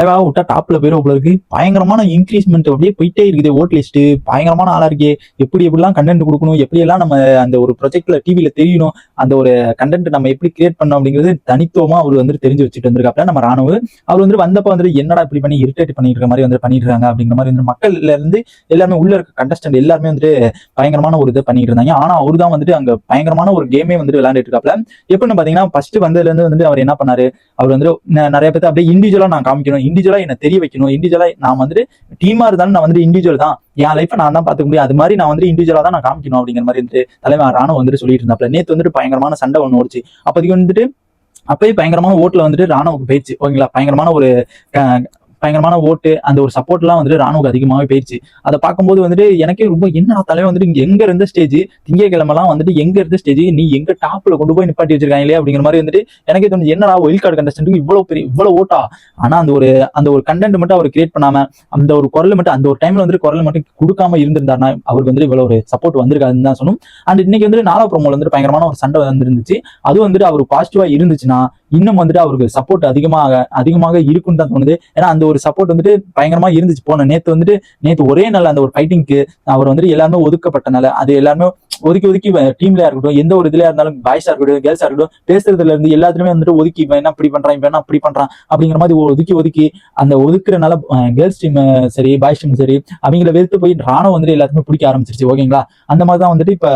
தலைவாக விட்டா டாப்ல போயிடும் போல இருக்கு. பயங்கரமான இன்க்ரீஸ்மெண்ட் அப்படியே போயிட்டே இருக்குது ஓட் லிஸ்ட் பயங்கரமான ஆளா இருக்கே. எப்படி எப்படிலாம் கண்டென்ட் கொடுக்கணும்? எப்படி எல்லாம் நம்ம அந்த ஒரு ப்ரொஜெக்ட்ல டிவியில தெரியணும்? அந்த ஒரு கண்டென்ட் நம்ம எப்படி கிரியேட் பண்ணோம் அப்படிங்கிறது தனித்துவமா அவர் வந்து தெரிஞ்சு வச்சுட்டு வந்திருக்காப்ல நம்ம ராணுவ. அவர் வந்து வந்தப்ப வந்து என்னடா இப்படி பண்ணி இரிட்டேட் பண்ணிருக்க மாதிரி வந்து பண்ணிடுறாங்க அப்படிங்கிற மாதிரி வந்து மக்கள்ல இருந்து எல்லாருமே உள்ள இருக்க கண்டஸ்டன்ட் எல்லாருமே வந்துட்டு பயங்கரமான ஒரு இதை பண்ணிட்டு இருந்தாங்க. ஆனா அவரு தான் வந்துட்டு அங்க பயங்கரமான ஒரு கேமே வந்துட்டு விளையாண்டுட்டு இருக்காப்ல எப்படின்னு பாத்தீங்கன்னா ஃபர்ஸ்ட் வந்ததுல இருந்து வந்துட்டு அவர் என்ன பண்ணாரு? அவர் வந்து நிறைய பேர் அப்படியே இண்டிவிஜுவலா நான் காமிக்கணும். இண்டிவிஜுவலா என்ன தெரிய வைக்கணும். இண்டிவிஜுவலா நான் வந்துட்டு டீமா இருந்தாலும் நான் வந்து இண்டிவிஜுவல் தான். என் லைஃப் நான் தான் பாத்துக்க முடியும். அது மாதிரி நான் வந்து இண்டிவிஜுவலா தான் நான் காமிக்கணும் அப்படிங்கிற மாதிரி வந்துட்டு தலைமை ராணுவ வந்துட்டு சொல்லிட்டு இருந்தாப்ல. நேத்து வந்துட்டு பயங்கரமான சண்டை ஒன்று ஓடிச்சு. அப்போதைக்கு வந்துட்டு அப்பயே பயங்கரமான ஓட்டுல வந்துட்டு ராணுவக்கு போயிடுச்சு. ஓகேங்களா? பயங்கரமான ஒரு பயங்கரமான ஓட்டு அந்த ஒரு சப்போர்ட்லாம் வந்துட்டு ராணுவுக்கு அதிகமாகவே போயிடுச்சு அதை பார்க்கும்போது வந்துட்டு எனக்கே ரொம்ப என்ன தலைவன் வந்துட்டு இங்க எங்க இருந்த ஸ்டேஜ் திங்கக்கிழமெல்லாம் வந்துட்டு எங்க இருந்த ஸ்டேஜ் நீ எங்க டாப்ல கொண்டு போய் நிப்பாட்டி வச்சிருக்காங்களே அப்படிங்கிற மாதிரி வந்துட்டு எனக்கே தோணுது என்னடா ஒயில் கார்டு கண்டஸ்டன்ட்டுக்கு இவ்வளவு பெரிய இவ்வளவு ஓட்டா? ஆனா அந்த ஒரு அந்த ஒரு கண்டென்ட் மட்டும் அவர் கிரியேட் பண்ணாம அந்த ஒரு குரல் மட்டும் அந்த ஒரு டைம்ல வந்துட்டு குரல் மட்டும் கொடுக்காம இருந்திருந்தாருன்னா அவருக்கு வந்துட்டு இவ்வளவு ஒரு சப்போர்ட் வந்திருக்காதுன்னு தான் சொல்லணும். அண்ட் இன்னைக்கு வந்துட்டு நாலா ப்ரோமோல வந்துட்டு பயங்கரமான ஒரு சண்டை வந்துருந்துச்சு. அது வந்துட்டு அவர் பாசிட்டிவா இருந்துச்சுன்னா இன்னும் வந்துட்டு அவருக்கு சப்போர்ட் அதிகமாக அதிகமாக இருக்குன்னு தான் தோணுது. ஏன்னா அந்த ஒரு சப்போர்ட் வந்துட்டு பயங்கரமா இருந்துச்சு. போன நேத்து வந்துட்டு நேத்து ஒரே நாள் அந்த ஒரு ஃபைட்டிங்க்கு அவர் வந்துட்டு எல்லாருமே ஒதுக்கப்பட்டனால அது எல்லாருமே ஒதுக்கி ஒதுக்கி டீம்ல இருக்கட்டும் எந்த ஒரு இதுல இருந்தாலும் பாய்ஸா இருக்கட்டும் கேர்ள்ஸா இருக்கட்டும் பேசுறதுல இருந்து எல்லாத்துலயுமே வந்துட்டு ஒதுக்கி இவன் என்ன இப்படி பண்றான் இவன் என்ன அப்படி பண்றான் அப்படிங்கிற மாதிரி ஒதுக்கி ஒதுக்கி அந்த ஒதுக்குறனால கேர்ள்ஸ் டீம் சரி பாய்ஸ் டீம் சரி அவங்கள வெறுத்து போய் ராணுவம் வந்துட்டு எல்லாத்துக்குமே பிடிக்க ஆரம்பிச்சிருச்சு. ஓகேங்களா? அந்த மாதிரி தான் வந்துட்டு இப்ப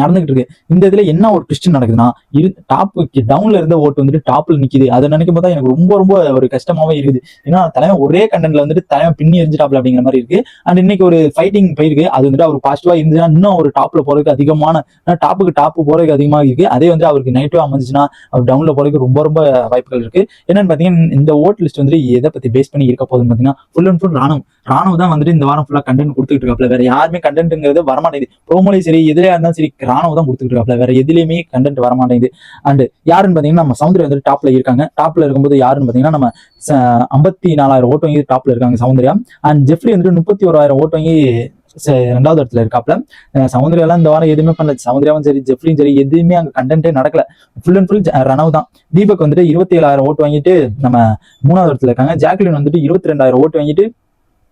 நடந்துகிட்டு இருக்கு இந்த இதுல என்ன ஒரு ட்விஸ்ட் நடக்குதுன்னா இரு டாப் டவுன்ல இருந்த ஓட்டு வந்துட்டு டாப்ல நிக்குது. அதை நினைக்கும் போது தான் எனக்கு ரொம்ப ரொம்ப ஒரு கஷ்டமாவே இருக்குது. ஏன்னா தலைவன் ஒரே கண்டென்ட்ல வந்துட்டு தலைவன் பின்னி எரிஞ்சிட்டாப்ல அப்படிங்கிற மாதிரி இருக்கு. அண்ட் இன்னைக்கு ஒரு ஃபைட்டிங் போயிருக்கு. அது வந்துட்டு அவர் பாசிட்டிவா இருந்துச்சுன்னா இன்னும் ஒரு டாப்ல போறதுக்கு அதிகமான டாப்புக்கு டாப் போறதுக்கு அதிகமாக இருக்கு. அதே வந்து அவருக்கு நெகட்டிவா அமைஞ்சுன்னா அவர் டவுன்ல போறதுக்கு ரொம்ப ரொம்ப வாய்ப்புகள் இருக்கு. என்னன்னு பாத்தீங்கன்னா இந்த ஓட் லிஸ்ட் வந்துட்டு எதை பத்தி பேஸ் பண்ணி இருக்க போகுதுன்னு பாத்தீங்கன்னா ஃபுல் அண்ட் ஃபுல் ராணுவம். ராணுவ தான் வந்துட்டு இந்த வாரம் ஃபுல்லா கண்டென்ட் கொடுத்துட்டு இருக்காப்ல வேற யாருமே கண்டென்ட்ங்கிறது வரமாட்டேங்குது. ப்ரோமோலையும் சரி எதுலையா இருந்தாலும் சரி ராணுவ தான் கொடுத்துட்டு இருக்காப்ல வேற எதுலையுமே கண்டென்ட் வரமாட்டேங்குது. அண்ட் யாருன்னு பாத்தீங்கன்னா நம்ம சௌந்தர்யா வந்துட்டு டாப்ல இருக்காங்க. டாப்ல இருக்கும்போது யாருன்னு பாத்தீங்கன்னா நம்ம ஐம்பத்தி நாலாயிரம் ஓட்டு வாங்கி டாப்ல இருக்காங்க சௌந்தர்யா அண்ட் ஜெஃப்ரி வந்துட்டு முப்பத்தி ஓராயிரம் ஓட்டு வாங்கி ச- ரெண்டாவது இடத்துல இருக்காப்ல சௌந்தர்யாலாம் இந்த வாரம் எதுவுமே பண்ணல. சௌந்தர்யாவும் சரி ஜெஃப்ரியும் சரி எதுவுமே அங்க கண்டென்ட்டே நடக்கல. ஃபுல் அண்ட் ஃபுல் ரணவ் தான். தீபக் வந்துட்டு இருபத்தி ஏழாயிரம் ஓட்டு வாங்கிட்டு நம்ம மூணாவது இடத்துல இருக்காங்க. ஜாக்லின் வந்துட்டு இருபத்தி ரெண்டாயிரம் ஓட்டு வாங்கிட்டு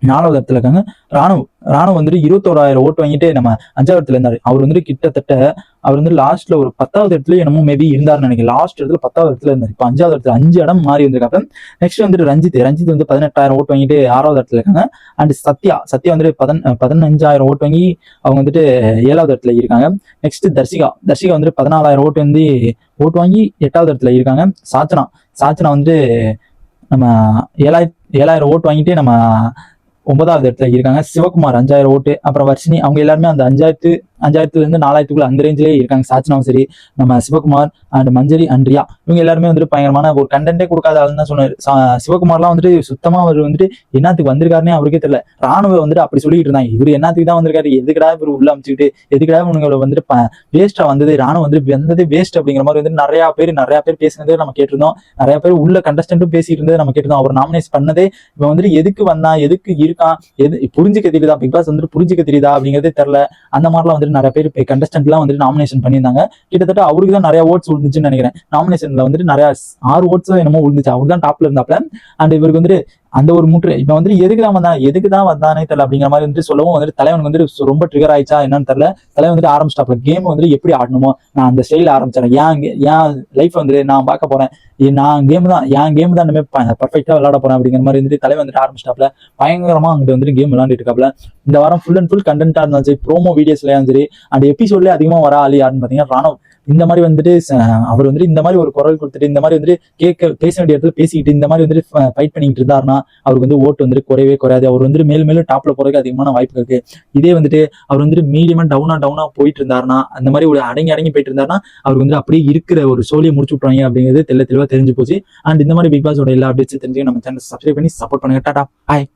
நாலாவது இடத்துல இருக்காங்க. ராணுவ ராணுவ வந்துட்டு இருபத்தோராயிரம் ஓட்டு வாங்கிட்டு நம்ம அஞ்சாவது இடத்துல இருந்தாரு. அவர் வந்துட்டு கிட்டத்தட்ட அவர் வந்து லாஸ்ட்ல ஒரு பத்தாவது இடத்துல என்னமோ மேபி இருந்தாருன்னு நினைக்கிறேன். லாஸ்ட் இடத்துல பத்தாவது இடத்துல இருந்தார். இப்போ அஞ்சாவது இடத்துல அஞ்சு இடம் மாறி வந்திருக்காங்க நெக்ஸ்ட் வந்துட்டு ரஞ்சித். ரஞ்சித் வந்து பதினெட்டாயிரம் ஓட்டு வாங்கிட்டு ஆறாவது இடத்துல இருக்காங்க. அண்ட் சத்யா சத்யா வந்துட்டு பதின பதினஞ்சாயிரம் ஓட்டு வாங்கி அவங்க வந்துட்டு ஏழாவது இடத்துல இருக்காங்க. நெக்ஸ்ட் தர்ஷிகா. தர்ஷிகா வந்துட்டு பதினாலாயிரம் ஓட்டு வந்து ஓட்டு வாங்கி எட்டாவது இடத்துல இருக்காங்க. சாச்சனா. சாச்சனா வந்துட்டு நம்ம ஏழாயிரம் ஏழாயிரம் ஓட்டு வாங்கிட்டு நம்ம ஒன்பதாவது இடத்துல இருக்காங்க. சிவகுமார் அஞ்சாயிரம் ஓட்டு அப்புறம் வர்ஷினி அவங்க எல்லாருமே அந்த அஞ்சாயிரத்து அஞ்சாயிரத்துல இருந்து நாலாயிரத்துக்குள்ள அந்த ரேஞ்சிலே இருக்காங்க. சாச்சனாவும் சரி நம்ம சிவகுமார் அண்ட் மஞ்சரி அண்ட் ரியா. இவங்க எல்லாருமே வந்துட்டு பயங்கரமான ஒரு கண்டென்ட்டே கொடுக்காத ஆளுன்னு தான் சொன்னாரு. சிவகுமார்லாம் வந்துட்டு சுத்தமா அவர் வந்துட்டு என்னத்துக்கு வந்திருக்காருன்னே அவருக்கே தெரியல. ராணுவ வந்துட்டு அப்படி சொல்லிட்டு இருந்தாங்க. இவர் என்னத்துக்கு தான் வந்திருக்காரு? எதுக்கடா இவர் உள்ள அமைச்சுக்கிட்டு எதுக்கடா இவங்களை வந்துட்டு வேஸ்டா வந்தது? ராணுவ வந்துட்டு வந்தது வேஸ்ட் அப்படிங்கிற மாதிரி வந்து நிறைய பேர் நிறைய பேர் பேசினதே நம்ம கேட்டிருந்தோம். நிறைய பேர் உள்ள கண்டஸ்டன்ட்டும் பேசிட்டு இருந்தது நம்ம கேட்டிருந்தோம். அவர் நாமினேட் பண்ணதே இவன் வந்துட்டு எதுக்கு வந்தான்? எதுக்கு இருக்கான்? எது புரிஞ்சுக்க தெரியுதா? பிக் பாஸ் வந்துட்டு புரிஞ்சுக்க தெரியுதா? அப்படிங்கிறதே தெரியல. அந்த மாதிரிலாம் வந்துட்டு நிறைய பேர் கண்டஸ்டன்ட்லாம் வந்துட்டு நாமினேஷன் பண்ணியிருந்தாங்க. கிட்டத்தட்ட அவருக்கு தான் நிறைய ஓட்ஸ் விழுந்துச்சுன்னு நினைக்கிறேன். நாமினேஷன்ல வந்துட்டு நிறைய ஆறு ஓட்ஸ் என்னமோ விழுந்துச்சு. அவர் தான் டாப்ல இருந்தாப்ல. அண்ட் இவருக்கு வந்துட்டு அந்த ஒரு முற்று இப்ப வந்து எதுக்கு தான் வந்தான் எதுக்கு தான் வந்தானே தெரியல அப்படிங்கிற மாதிரி வந்து சொல்லவும் வந்துட்டு தலைவனுக்கு வந்துட்டு ரொம்ப ட்ரிகர் ஆயிடுச்சா என்னன்னு தெரியல. தலைவன் வந்துட்டு ஆரம்பிச்சிட்டாப்ல கேம் வந்துட்டு எப்படி ஆடணுமோ நான் அந்த ஸ்டைல ஆரம்பிச்சேன் ஏன் ஏன் லைஃப் வந்துட்டு நான் பார்க்க போறேன். நான் கேம் தான் என் கேம் தான் இனிமே பர்ஃபெக்டா விளையாட போறேன் அப்படிங்கிற மாதிரி வந்துட்டு தலைவன் வந்துட்டு ஆரம்பிச்சிட்டாப்ல. பயங்கரமா அங்கிட்டு வந்துட்டு கேம் விளையாண்டுட்டு இருக்காப்ல. இந்த வாரம் ஃபுல் அண்ட் ஃபுல் கண்டென்ட்டா இருந்தாலும் சரி ப்ரோமோ வீடியோஸ்லயும் சரி அந்த எபிசோட்லயே அதிகமா வர ஆளு யாருன்னு பாத்தீங்கன்னா ராணவ் இந்த மாதிரி வந்துட்டு அவர் வந்துட்டு இந்த மாதிரி ஒரு குரல் கொடுத்துட்டு இந்த மாதிரி வந்துட்டு கேட்க பேச வேண்டிய இடத்துல பேசிக்கிட்டு இந்த மாதிரி வந்துட்டு ஃபைட் பண்ணிக்கிட்டு இருந்தாருன்னா அவருக்கு வந்து ஓட்டு வந்துட்டு குறையவே குறையாது. அவர் வந்துட்டு மேலும் மேலும் டாப்ல போறதுக்கு அதிகமான வாய்ப்பு இருக்கு. இதே வந்துட்டு அவர் வந்துட்டு மீடியமா டவுனா டவுனா போயிட்டு இருந்தாருன்னா அந்த மாதிரி ஒரு அடங்கி அடங்கி போயிட்டு இருந்தாருன்னா அவருக்கு வந்து அப்படியே இருக்கிற ஒரு சோழியை முடிச்சு விட்றாங்க அப்படிங்கிறது தெல்ல தெளிவா தெரிஞ்சு போச்சு. அண்ட் இந்த மாதிரி பிக் பாஸோட எல்லா அப்டேட்ஸும் தெரிஞ்சு நம்ம சேனல் சப்ஸ்கிரைப் பண்ணி சப்போர்ட் பண்ணுங்க. டாடா பாய்